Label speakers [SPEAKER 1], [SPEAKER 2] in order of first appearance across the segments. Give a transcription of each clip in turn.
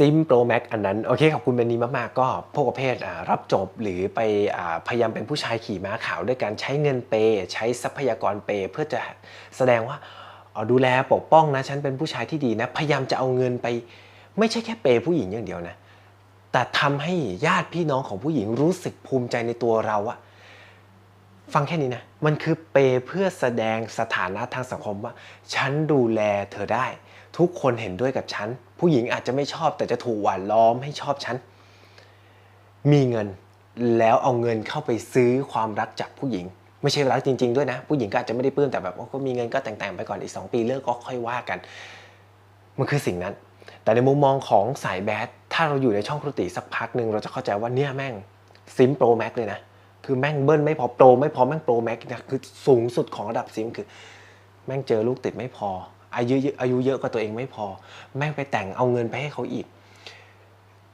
[SPEAKER 1] ซิมโปรแม็กอันนั้น โอเคขอบคุณเบนนี้มาก ๆ ก็พวกประเภทรับจบหรือไปอพยายามเป็นผู้ชายขี่ม้าขาวด้วยการใช้เงินเปย์ใช้ทรัพยากรเปย์เพื่อจะแสดงว่าเอาดูแลปกป้องนะฉันเป็นผู้ชายที่ดีนะ พยายามจะเอาเงินไป ไม่ใช่แค่เปย์ผู้หญิงอย่างเดียวนะ แต่ทำให้ญาติพี่น้องของผู้หญิงรู้สึกภูมิใจในตัวเราอะฟังแค่นี้นะ มันคือเปย์เพื่อแสดงสถานะทางสังคมว่า ฉันดูแลเธอได้ ทุกคนเห็นด้วยกับฉัน ผู้หญิงอาจจะไม่ชอบแต่จะถูกหวานล้อมให้ชอบฉัน มีเงินแล้วเอาเงินเข้าไปซื้อความรักจากผู้หญิง ไม่ใช่รักจริง ๆ ด้วยนะ ผู้หญิงก็อาจจะไม่ได้ปลื้มแต่แบบว่าก็มีเงินก็แต่งๆไปก่อนอีก 2 ปีเลิกก็ค่อยว่ากัน มันคือสิ่งนั้น แต่ในมุมมองของสายแบดถ้าเราอยู่ในช่องครุติสักพักหนึ่งเราจะเข้าใจว่าเนี่ยแม่งซิมโปรแม็กเลยนะคือแม่งเบิ้ลไม่พอโปรไม่พอแม่งโปรแม็กนะคือสูงสุดของระดับซิมคือ แม่งเจอลูกติดไม่พอ อายุเยอะอายุเยอะกว่าตัวเองไม่พอ แม่งไปแต่งเอาเงินไปให้เขาอีก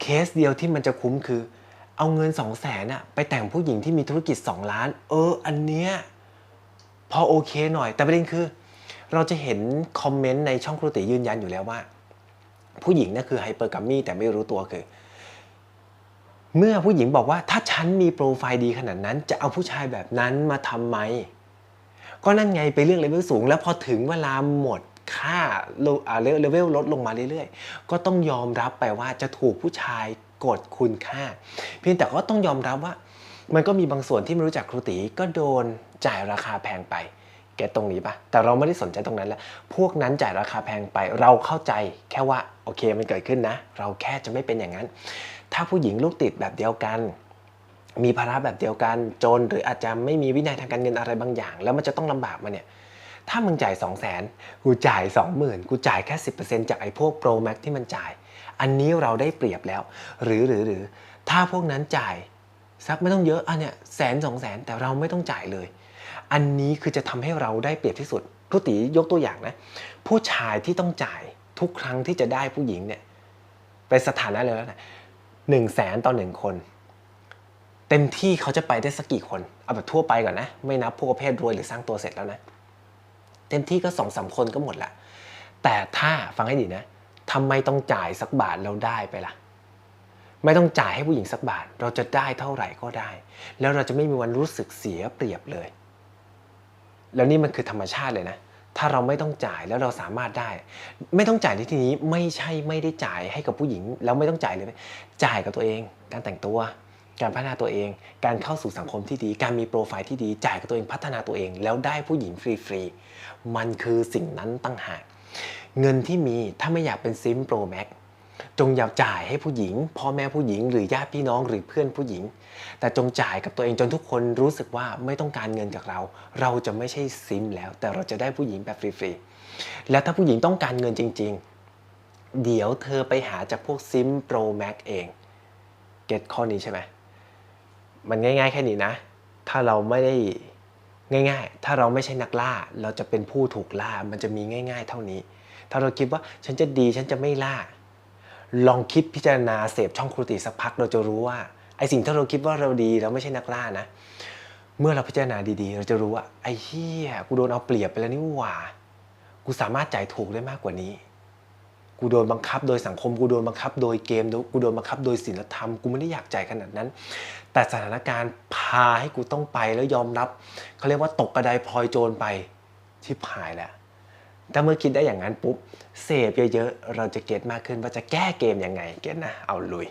[SPEAKER 1] เคสเดียวที่มันจะคุ้มคือ เอาเงินสองแสนอะไปแต่งผู้หญิงที่มีธุรกิจ 2 ล้าน เออ อันเนี้ยพอโอเคหน่อย แต่ประเด็นคือ เราจะเห็นคอมเมนต์ในช่องครูติยืนยันอยู่แล้วว่า ผู้หญิงนั่นคือไฮเปอร์กัมมี่แต่ไม่รู้ตัวคือ เมื่อผู้หญิงบอกว่าถ้าฉันมีโปรไฟล์ดีขนาดนั้น จะเอาผู้ชายแบบนั้นมาทำไมก็นั่นไงไปเรื่องเลเวลสูง แล้วพอถึงเวลาหมด ค่าเลเวลลดลงมาเรื่อยๆ ก็ต้องยอมรับไปว่าจะถูกผู้ชายกดคุณค่า เพียงแต่ก็ต้องยอมรับว่า มันก็มีบางส่วนที่ไม่รู้จักครูตีก็โดนจ่ายราคาแพงไป แกตรงนี้ปะแต่เราไม่ได้สนใจตรงนั้นแล้ว พวกนั้นจ่ายราคาแพงไป เราเข้าใจแค่ว่าโอเคมันเกิดขึ้นนะ เราแค่จะไม่เป็นอย่างนั้น ถ้าผู้หญิงลูกติดแบบเดียวกันมีภาระแบบเดียวกันจนหรืออาจจะไม่มีวินัยทางการเงินอะไรบางอย่าง แล้วมันจะต้องลำบากมาเนี่ย ถ้ามึงจ่าย 2 0 0 0 0นกูจ่าย 20,000 กูจ่ายแค่ 10%จากไอ้พวกโปรแม็กที่มันจ่าย อันนี้เราได้เปรียบแล้ว หรือหรือหรือถ้าพวกนั้นจ่ายสักไม่ต้องเยอะอันเนี้ยแสนสองแสนแต่เราไม่ต้องจ่ายเลย อันนี้คือจะทำให้เราได้เปรียบที่สุดครูตียกตัวอย่างนะ ผู้ชายที่ต้องจ่ายทุกครั้งที่จะได้ผู้หญิงเนี่ยเป็นสถานะเลยแล้วนะหนึ่งแสนต่อหนึ่งคน เต็มที่เขาจะไปได้สักกี่คน เอาแบบทั่วไปก่อนนะ ไม่นับพวกประเภทรวยหรือสร้างตัวเสร็จแล้วนะ เต็มที่ก็สองสามคนก็หมดละแต่ถ้าฟังให้ดีนะทำไมต้องจ่ายสักบาทเราได้ไปล่ะ ไม่ต้องจ่ายให้ผู้หญิงสักบาท เราจะได้เท่าไหร่ก็ได้ แล้วเราจะไม่มีวันรู้สึกเสียเปรียบเลย แล้วนี่มันคือธรรมชาติเลยนะถ้าเราไม่ต้องจ่ายแล้วเราสามารถได้ ไม่ต้องจ่ายในที่นี้ไม่ใช่ไม่ได้จ่ายให้กับผู้หญิง แล้วไม่ต้องจ่ายเลย จ่ายกับตัวเอง การแต่งตัว การพัฒนาตัวเอง การเข้าสู่สังคมที่ดี การมีโปรไฟล์ที่ดี จ่ายกับตัวเองพัฒนาตัวเอง แล้วได้ผู้หญิงฟรีๆ มันคือสิ่งนั้นตั้งหาก เงินที่มีถ้าไม่อยากเป็นซิมโปรแม็กจงอย่าจ่ายให้ผู้หญิง พ่อแม่ผู้หญิง หรือญาติพี่น้องหรือเพื่อนผู้หญิง แต่จงจ่ายกับตัวเองจนทุกคนรู้สึกว่าไม่ต้องการเงินจากเรา เราจะไม่ใช่ซิมแล้ว แต่เราจะได้ผู้หญิงแบบฟรีๆ แล้วถ้าผู้หญิงต้องการเงินจริง ๆ เดี๋ยวเธอไปหาจากพวกซิมโปรแม็กเอง เก็ตข้อนี้ใช่ไหม มันง่าย ๆ แค่นี้นะ ถ้าเราไม่ได้ง่าย ๆ ถ้าเราไม่ใช่นักล่า เราจะเป็นผู้ถูกล่า มันจะมีง่าย ๆ เท่านี้ ถ้าเราคิดว่าฉันจะดี ฉันจะไม่ล่า ลองคิดพิจารณาเสพช่องครูติสักพัก เราจะรู้ว่าไอสิ่งที่เราคิดว่าเราดี เราไม่ใช่นักล่านะ เมื่อเราพิจารณาดีๆ เราจะรู้ว่าไอ้เหี้ยกูโดนเอาเปรียบไปแล้วนี่หว่า กูสามารถจ่ายถูกได้มากกว่านี้ กูโดนบังคับ โดยสังคมกูโดนบังคับ โดยเกมกูโดนบังคับ โดยศีลธรรมกูไม่ได้อยากจ่ายขนาดนั้น แต่สถานการณ์พาให้กูต้องไปแล้วยอมรับเขาเรียกว่าตกกระไดพลอยโจรไปชิบหายแหละถ้าเมื่อคิดได้อย่างนั้นปุ๊บเสพเยอะๆเราจะเก็ตมากขึ้นว่าจะแก้เกมยังไงเก็ตนะเอาลุย